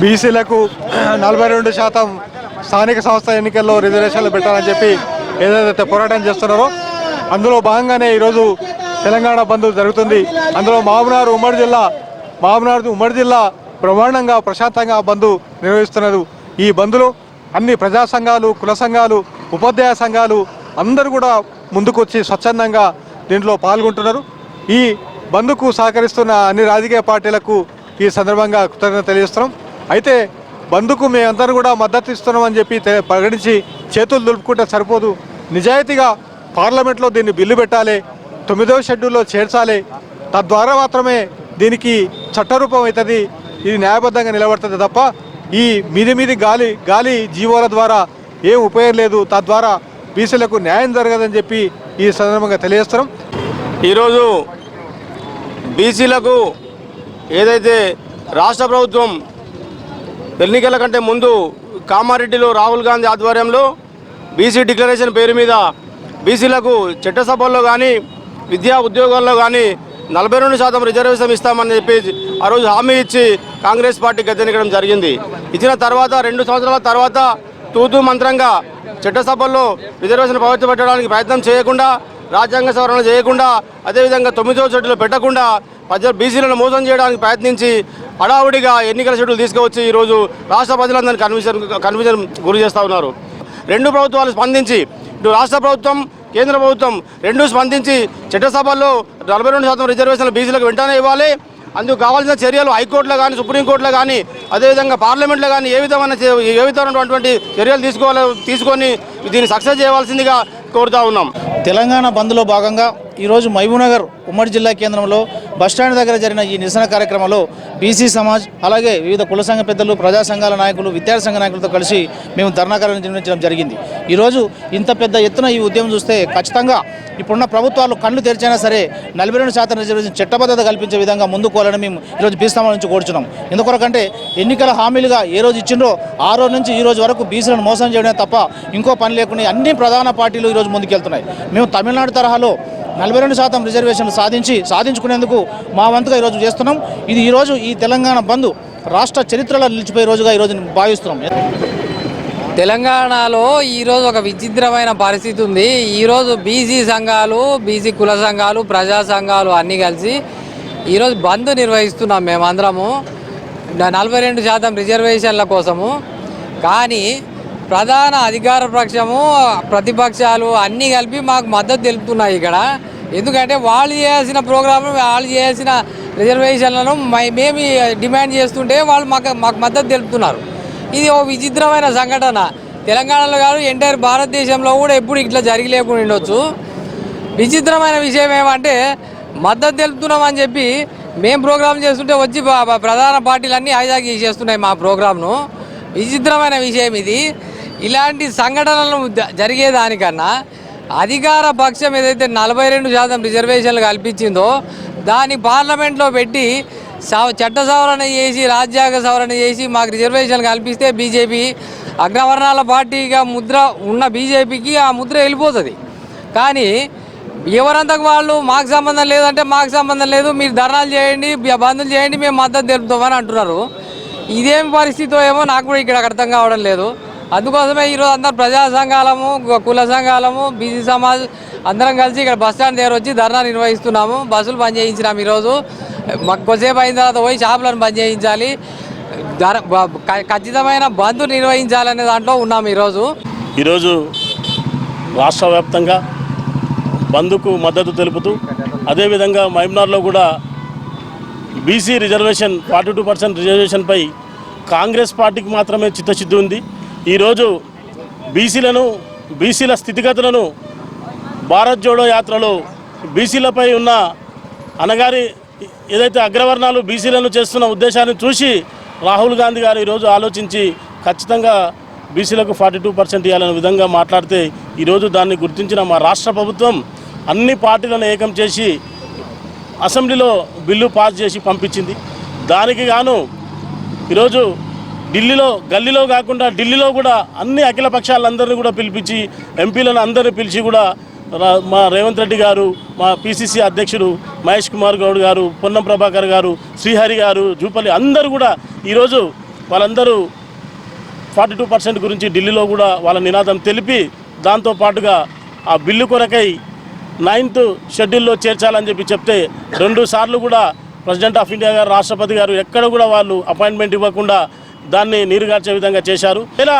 బీసీలకు నలభై రెండు శాతం స్థానిక సంస్థ ఎన్నికల్లో రిజర్వేషన్లు పెట్టాలని చెప్పి ఏదైతే పోరాటం చేస్తున్నారో అందులో భాగంగానే ఈరోజు తెలంగాణ బంద్ జరుగుతుంది. అందులో మామనారు ఉమ్మడి జిల్లా మామనార్ ఉమ్మడి జిల్లా బ్రహ్మాండంగా ప్రశాంతంగా బంద్ నిర్వహిస్తున్నారు. ఈ బంద్లో అన్ని ప్రజా సంఘాలు కుల సంఘాలు ఉపాధ్యాయ సంఘాలు అందరూ కూడా ముందుకొచ్చి స్వచ్ఛందంగా దీంట్లో పాల్గొంటున్నారు. ఈ బంద్కు సహకరిస్తున్న అన్ని రాజకీయ పార్టీలకు ఈ సందర్భంగా కృతజ్ఞత తెలియజేస్తున్నాం. అయితే బంద్కు మేమందరం కూడా మద్దతు ఇస్తున్నామని చెప్పి ప్రకటించి చేతులు దులుపుకుంటే సరిపోదు. నిజాయితీగా పార్లమెంట్లో దీన్ని బిల్లు పెట్టాలి తొమ్మిదవ షెడ్యూల్లో చేర్చాలి. తద్వారా మాత్రమే దీనికి చట్టరూపం అవుతుంది ఇది న్యాయబద్ధంగా నిలబడుతుంది తప్ప ఈ మీది మీది గాలి గాలి జీవోల ద్వారా ఏం ఉపయోగం లేదు. తద్వారా బీసీలకు న్యాయం జరగదని చెప్పి ఈ సందర్భంగా తెలియజేస్తున్నాం. ఈరోజు బీసీలకు ఏదైతే రాష్ట్ర ప్రభుత్వం ఎన్నికల కంటే ముందు కామారెడ్డిలో రాహుల్ గాంధీ ఆధ్వర్యంలో బీసీ డిక్లరేషన్ పేరు మీద బీసీలకు చట్టసభల్లో కానీ విద్యా ఉద్యోగాల్లో కానీ నలభై రెండు శాతం రిజర్వేషన్ ఇస్తామని చెప్పి ఆ రోజు హామీ ఇచ్చి కాంగ్రెస్ పార్టీ గద్దెనెక్కడం జరిగింది. ఇచ్చిన తర్వాత రెండు సంవత్సరాల తర్వాత తూతూ మంత్రంగా చట్టసభల్లో రిజర్వేషన్ ప్రవేశపెట్టడానికి ప్రయత్నం చేయకుండా రాజ్యాంగ సవరణ చేయకుండా అదేవిధంగా తొమ్మిదో చెట్టులో పెట్టకుండా ప్రజలు బీసీలను మోసం చేయడానికి ప్రయత్నించి హడావుడిగా ఎన్నికల షెడ్యూల్ తీసుకువచ్చి ఈరోజు రాష్ట్ర ప్రజలందరినీ కన్ఫ్యూజన్ కన్ఫ్యూజన్ గురి చేస్తూ ఉన్నారు. రెండు ప్రభుత్వాలు స్పందించి ఇటు రాష్ట్ర ప్రభుత్వం కేంద్ర ప్రభుత్వం రెండు స్పందించి చట్టసభల్లో నలభై రెండు శాతం రిజర్వేషన్లు బీసీలకు వెంటనే ఇవ్వాలి. అందుకు కావాల్సిన చర్యలు హైకోర్టులో కానీ సుప్రీంకోర్టులో కానీ అదేవిధంగా పార్లమెంట్లో కానీ ఏ విధమైన ఏ విధమైనటువంటి చర్యలు తీసుకోవాలి తీసుకొని దీన్ని సక్సెస్ చేయవలసిందిగా కోరుతా ఉన్నాం. తెలంగాణ బంద్లో భాగంగా ఈరోజు మహబూబ్నగర్ ఉమ్మడి జిల్లా కేంద్రంలో బస్టాండ్ దగ్గర జరిగిన ఈ నిరసన కార్యక్రమంలో బీసీ సమాజ్ అలాగే వివిధ కుల సంఘ పెద్దలు ప్రజా సంఘాల నాయకులు విద్యార్థి సంఘ నాయకులతో కలిసి మేము ధర్నాకారం నిర్వహించడం జరిగింది. ఈరోజు ఇంత పెద్ద ఎత్తున ఈ ఉద్యమం చూస్తే ఖచ్చితంగా ఇప్పుడున్న ప్రభుత్వాలు కళ్ళు తెరిచైనా సరే నలభై రెండు శాతం రిజర్వేషన్ చట్టబద్ధత కల్పించే విధంగా ముందుకోవాలని మేము ఈరోజు బీసీ నుంచి కోరుచున్నాం. ఎందుకొరకంటే ఎన్నికల హామీలుగా ఏ రోజు ఇచ్చిండ్రో ఆ రోజు నుంచి ఈ రోజు వరకు బీసీలను మోసం చేయడమే తప్ప ఇంకో పని లేకుండా అన్ని ప్రధాన పార్టీలు ఈరోజు ముందుకెళ్తున్నాయి. మేము తమిళనాడు తరహాలో నలభై రెండు శాతం రిజర్వేషన్లు సాధించి సాధించుకునేందుకు మా వంతుగా ఈరోజు చేస్తున్నాం. ఇది ఈరోజు ఈ తెలంగాణ బంద్ రాష్ట్ర చరిత్రలో నిలిచిపోయే రోజుగా ఈరోజు భావిస్తున్నాం. తెలంగాణలో ఈరోజు ఒక విచిత్రమైన పరిస్థితి ఉంది. ఈరోజు బీసీ సంఘాలు బీసీ కుల సంఘాలు ప్రజా సంఘాలు అన్నీ కలిసి ఈరోజు బంద్ నిర్వహిస్తున్నాం మేమందరము. నలభై రెండు శాతం రిజర్వేషన్ల కోసము. కానీ ప్రధాన అధికార పక్షము ప్రతిపక్షాలు అన్నీ కలిపి మాకు మద్దతు తెలుపుతున్నాయి ఇక్కడ. ఎందుకంటే వాళ్ళు చేయాల్సిన ప్రోగ్రాం వాళ్ళు చేయాల్సిన రిజర్వేషన్లను మేము డిమాండ్ చేస్తుంటే వాళ్ళు మాకు మాకు మద్దతు తెలుపుతున్నారు. ఇది ఒక విచిత్రమైన సంఘటన. తెలంగాణలో కాదు ఎంటైర్ భారతదేశంలో కూడా ఎప్పుడు ఇట్లా జరిగి లేకుండా ఉండొచ్చు. విచిత్రమైన విషయం ఏమంటే మద్దతు తెలుపుతున్నామని చెప్పి మేము ప్రోగ్రామ్ చేస్తుంటే వచ్చి ప్రధాన పార్టీలన్నీ హైజాక్ చేస్తున్నాయి మా ప్రోగ్రామ్ను విచిత్రమైన విషయం ఇది. ఇలాంటి సంఘటనలు జరిగేదానికన్నా అధికార పక్షం ఏదైతే నలభై రెండు శాతం రిజర్వేషన్లు కల్పించిందో దాన్ని పార్లమెంట్లో పెట్టి సవ చట్ట సవరణ చేసి రాజ్యాంగ సవరణ చేసి మాకు రిజర్వేషన్లు కల్పిస్తే బీజేపీ అగ్రవర్ణాల పార్టీగా ముద్ర ఉన్న బీజేపీకి ఆ ముద్ర వెళ్ళిపోతుంది. కానీ ఎవరంతకు వాళ్ళు మాకు సంబంధం లేదంటే మాకు సంబంధం లేదు మీరు ధర్నాలు చేయండి బంధులు చేయండి మేము మద్దతు తెలుపుతామని అంటున్నారు. ఇదేం పరిస్థితో ఏమో నాకు కూడా ఇక్కడ అర్థం కావడం లేదు. అందుకోసమే ఈరోజు అందరు ప్రజా సంఘాలము కుల సంఘాలము బీసీ సమాజ్ అందరం కలిసి ఇక్కడ బస్ స్టాండ్ దగ్గర వచ్చి ధర్నా నిర్వహిస్తున్నాము. బస్సులు బంద్ చేయించినాము ఈరోజు. మాకు కొద్దిసేపు అయిన తర్వాత పోయి షాపులను బంద్ చేయించాలి. ధర ఖచ్చితమైన బంద్ నిర్వహించాలనే దాంట్లో ఉన్నాము ఈరోజు. ఈరోజు రాష్ట్ర వ్యాప్తంగా బంద్కు మద్దతు తెలుపుతూ అదేవిధంగా మహబూబ్నగర్లో కూడా BC reservation forty two percent రిజర్వేషన్పై Congress పార్టీకి మాత్రమే చిత్తశుద్ధి ఉంది. ఈరోజు బీసీలను బీసీల స్థితిగతులను భారత్ జోడో యాత్రలో బీసీలపై ఉన్న అనగారి ఏదైతే అగ్రవర్ణాలు బీసీలను చేస్తున్న ఉద్దేశాన్ని చూసి రాహుల్ గాంధీ గారు ఈరోజు ఆలోచించి ఖచ్చితంగా బీసీలకు ఫార్టీ టూ పర్సెంట్ ఇవ్వాలనే విధంగా మాట్లాడితే ఈరోజు దాన్ని గుర్తించిన మా రాష్ట్ర ప్రభుత్వం అన్ని పార్టీలను ఏకం చేసి అసెంబ్లీలో బిల్లు పాస్ చేసి పంపించింది. దానికి గాను ఈరోజు ఢిల్లీలో గల్లీలో కాకుండా ఢిల్లీలో కూడా అన్ని అఖిల పక్షాలందరినీ కూడా పిలిపించి ఎంపీలను అందరినీ పిలిచి కూడా రా- మా రేవంత్ రెడ్డి గారు మా పిసిసి అధ్యక్షుడు మహేష్ కుమార్ గౌడ్ గారు పొన్నం ప్రభాకర్ గారు శ్రీహరి గారు జూపల్లి అందరూ కూడా ఈరోజు వాళ్ళందరూ ఫార్టీ టూ పర్సెంట్ గురించి ఢిల్లీలో కూడా వాళ్ళ నినాదం తెలిపి దాంతో పాటుగా ఆ బిల్లు కొరకై నైన్త్ షెడ్యూల్లో చేర్చాలని చెప్పి చెప్తే రెండు సార్లు కూడా ప్రెసిడెంట్ ఆఫ్ ఇండియా గారు రాష్ట్రపతి గారు ఎక్కడ కూడా వాళ్ళు అపాయింట్మెంట్ ఇవ్వకుండా దాన్ని నీరుగార్చే విధంగా చేశారు. ఇలా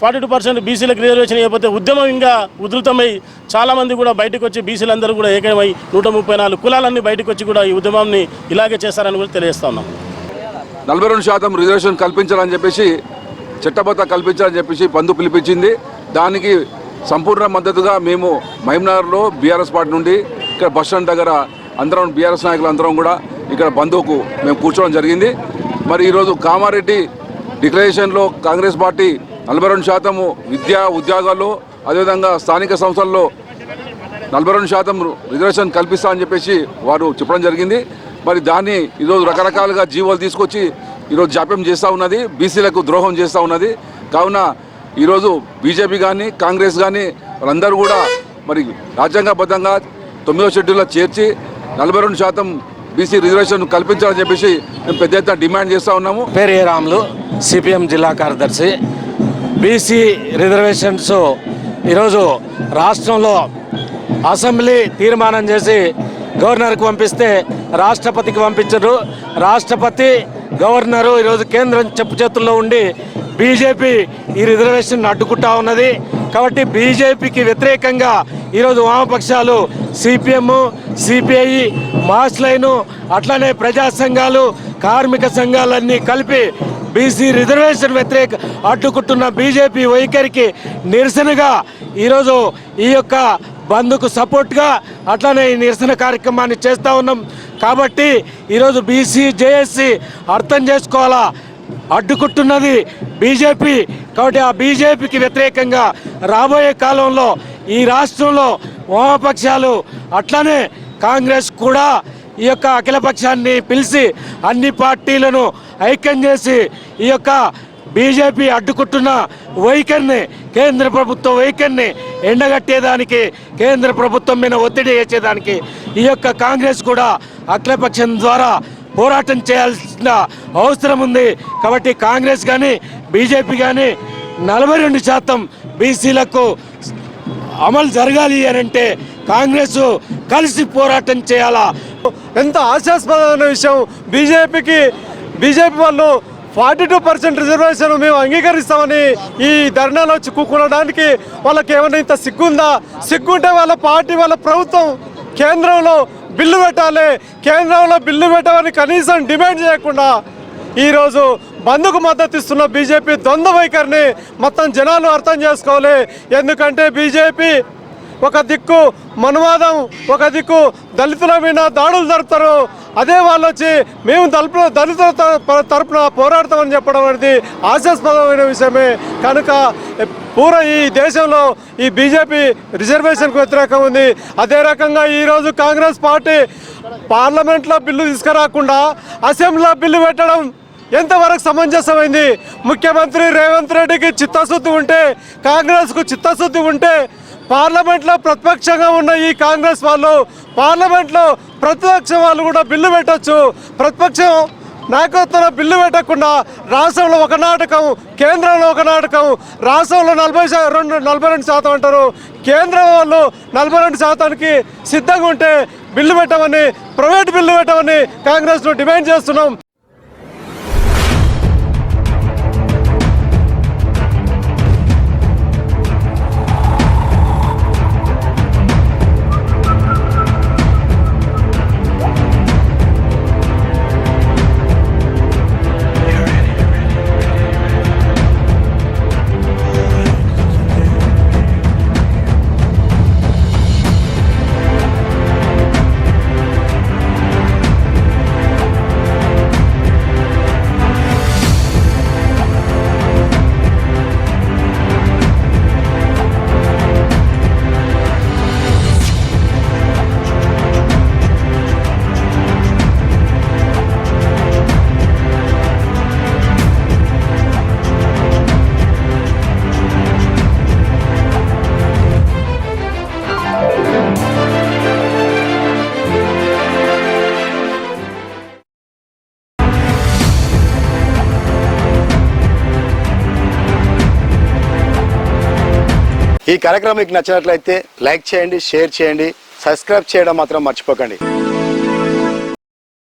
ఫార్టీ టూ పర్సెంట్ బీసీలకు రిజర్వేషన్ ఇవ్వకపోతే ఉద్యమం ఇంకా ఉధృతమై చాలామంది కూడా బయటకు వచ్చి బీసీలందరూ కూడా ఏకమై నూట ముప్పై నాలుగు కులాలన్నీ బయటకు వచ్చి కూడా ఈ ఉద్యమాన్ని ఇలాగే చేస్తారని కూడా తెలియజేస్తా ఉన్నాం. నలభై రెండు శాతం రిజర్వేషన్ కల్పించాలని చెప్పేసి చట్టబద్ధ కల్పించాలని చెప్పేసి పందు పిలిపించింది. దానికి సంపూర్ణ మద్దతుగా మేము మహిమనగర్లో బీఆర్ఎస్ పార్టీ నుండి ఇక్కడ బస్ స్టాండ్ దగ్గర అందరం బీఆర్ఎస్ నాయకులు అందరం కూడా ఇక్కడ బంధువుకు మేము కూర్చోవడం జరిగింది. మరి ఈరోజు కామారెడ్డి డిక్లరేషన్లో కాంగ్రెస్ పార్టీ నలభై రెండు శాతము విద్యా ఉద్యోగాల్లో అదేవిధంగా స్థానిక సంస్థల్లో నలభై రెండు శాతం రిజర్వేషన్ కల్పిస్తా అని చెప్పేసి వారు చెప్పడం జరిగింది. మరి దాన్ని ఈరోజు రకరకాలుగా జీవోలు తీసుకొచ్చి ఈరోజు జాప్యం చేస్తూ ఉన్నది బీసీలకు ద్రోహం చేస్తూ ఉన్నది. కావున ఈరోజు బీజేపీ కానీ కాంగ్రెస్ కానీ వాళ్ళందరూ కూడా మరి రాజ్యాంగబద్ధంగా తొమ్మిదో షెడ్యూల్లో చేర్చి నలభై రెండు శాతం బీసీ రిజర్వేషన్ కల్పించాలని చెప్పేసి మేము పెద్ద ఎత్తున డిమాండ్ చేస్తూ ఉన్నాము. పేరు ఏ రాములు? సిపిఎం జిల్లా కార్యదర్శి. బీసీ రిజర్వేషన్స్ ఈరోజు రాష్ట్రంలో అసెంబ్లీ తీర్మానం చేసి గవర్నర్కి పంపిస్తే రాష్ట్రపతికి పంపించరు. రాష్ట్రపతి గవర్నరు ఈరోజు కేంద్రం చెప్పు చేతుల్లో ఉండి బీజేపీ ఈ రిజర్వేషన్ అడ్డుకుంటా ఉన్నది. కాబట్టి బీజేపీకి వ్యతిరేకంగా ఈరోజు వామపక్షాలు సిపిఎం సిపిఐ మాస్ లైను అట్లానే ప్రజా సంఘాలు కార్మిక సంఘాలన్నీ కలిపి బీసీ రిజర్వేషన్ వ్యతిరేక అడ్డుకుంటున్న బీజేపీ వైఖరికి నిరసనగా ఈరోజు ఈ యొక్క బంద్కు సపోర్ట్గా అట్లానే ఈ నిరసన కార్యక్రమాన్ని చేస్తూ ఉన్నాం. కాబట్టి ఈరోజు బీసీ జేఎస్సీ అర్థం చేసుకోవాలా? అడ్డుకుంటున్నది బీజేపీ. కాబట్టి ఆ బీజేపీకి వ్యతిరేకంగా రాబోయే కాలంలో ఈ రాష్ట్రంలో వామపక్షాలు అట్లానే కాంగ్రెస్ కూడా ఈ యొక్క అఖిలపక్షాన్ని పిలిచి అన్ని పార్టీలను ఐక్యం చేసి ఈ యొక్క బీజేపీ అడ్డుకుంటున్న వైఖరిని కేంద్ర ప్రభుత్వ వైఖరిని ఎండగట్టేదానికి కేంద్ర ప్రభుత్వం మీద ఒత్తిడి చేసేదానికి ఈ యొక్క కాంగ్రెస్ కూడా అఖిలపక్షం ద్వారా పోరాటం చేయాల్సిన అవసరం ఉంది. కాబట్టి కాంగ్రెస్ కానీ బీజేపీ కానీ నలభై రెండు శాతం బీసీలకు అమలు జరగాలి అని అంటే కాంగ్రెస్ కలిసి పోరాటం చేయాలా? ఎంత ఆశాస్పదమైన విషయం. బీజేపీకి బీజేపీ వాళ్ళు ఫార్టీ టూ పర్సెంట్ రిజర్వేషన్ మేము అంగీకరిస్తామని ఈ ధర్నాలో చిక్కుకోవడానికి వాళ్ళకి ఏమైనా ఇంత సిగ్గుందా? సిగ్గుంటే వాళ్ళ పార్టీ వాళ్ళ ప్రభుత్వం కేంద్రంలో బిల్లు పెట్టాలి. కేంద్రంలో బిల్లు పెట్టాలని కనీసం డిమాండ్ చేయకుండా ఈరోజు బంద్కు మద్దతు ఇస్తున్న బీజేపీ ద్వంద్వ వైఖరిని మొత్తం జనాలు అర్థం చేసుకోవాలి. ఎందుకంటే బీజేపీ ఒక దిక్కు మనువాదం ఒక దిక్కు దళితుల మీద దాడులు జరుపుతారు. అదే వాళ్ళు వచ్చి మేము తలుపు దళితుల తరపున పోరాడతామని చెప్పడం అనేది హాస్యాస్పదమైన విషయమే. కనుక పూర్వ ఈ దేశంలో ఈ బీజేపీ రిజర్వేషన్కు వ్యతిరేకం ఉంది. అదే రకంగా ఈరోజు కాంగ్రెస్ పార్టీ పార్లమెంట్లో బిల్లు తీసుకురాకుండా అసెంబ్లీలో బిల్లు పెట్టడం ఎంతవరకు సమంజసమైంది? ముఖ్యమంత్రి రేవంత్ రెడ్డికి చిత్తశుద్ధి ఉంటే కాంగ్రెస్కు చిత్తశుద్ధి ఉంటే పార్లమెంట్లో ప్రతిపక్షంగా ఉన్న ఈ కాంగ్రెస్ వాళ్ళు పార్లమెంట్లో ప్రతిపక్ష వాళ్ళు కూడా బిల్లు పెట్టచ్చు. ప్రతిపక్షం నాయకత్వం బిల్లు పెట్టకుండా రాష్ట్రంలో ఒక నాటకం కేంద్రంలో ఒక నాటకం రాష్ట్రంలో నలభై రెండు నలభై రెండు శాతం అంటారు. కేంద్రం వాళ్ళు నలభై రెండు శాతానికి సిద్ధంగా ఉంటే బిల్లు పెట్టమని ప్రైవేట్ బిల్లు పెట్టమని కాంగ్రెస్లో డిమాండ్ చేస్తున్నాం. ఈ కార్యక్రమం మీకు నచ్చినట్లయితే లైక్ చేయండి షేర్ చేయండి సబ్స్క్రైబ్ చేయడం మాత్రం మర్చిపోకండి.